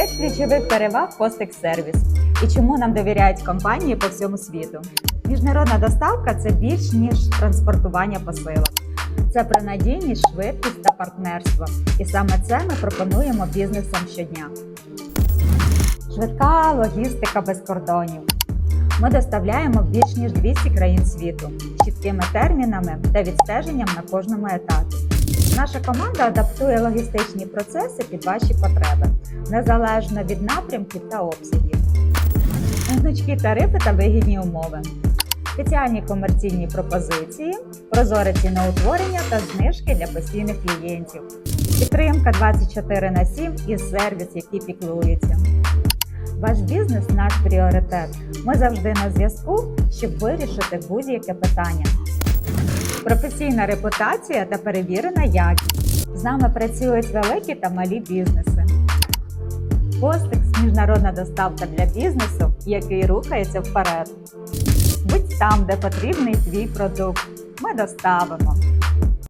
П'ять ключових переваг Постекс Сервіс і чому нам довіряють компанії по всьому світу. Міжнародна доставка це більш ніж транспортування посилок. Це про надійність, швидкість та партнерство. І саме це ми пропонуємо бізнесам щодня. Швидка логістика без кордонів. Ми доставляємо більш ніж 200 країн світу чіткими термінами та відстеженням на кожному етапі. Наша команда адаптує логістичні процеси під ваші потреби, незалежно від напрямків та обсягів. Гнучкі тарифи та вигідні умови, спеціальні комерційні пропозиції, прозоре ціноутворення та знижки для постійних клієнтів, підтримка 24 на 7 і сервіс, який піклується. Ваш бізнес наш пріоритет. Ми завжди на зв'язку, щоб вирішити будь-яке питання. Професійна репутація та перевірена якість. З нами працюють великі та малі бізнеси. Постекс міжнародна доставка для бізнесу, який рухається вперед. Будь там, де потрібний твій продукт. Ми доставимо.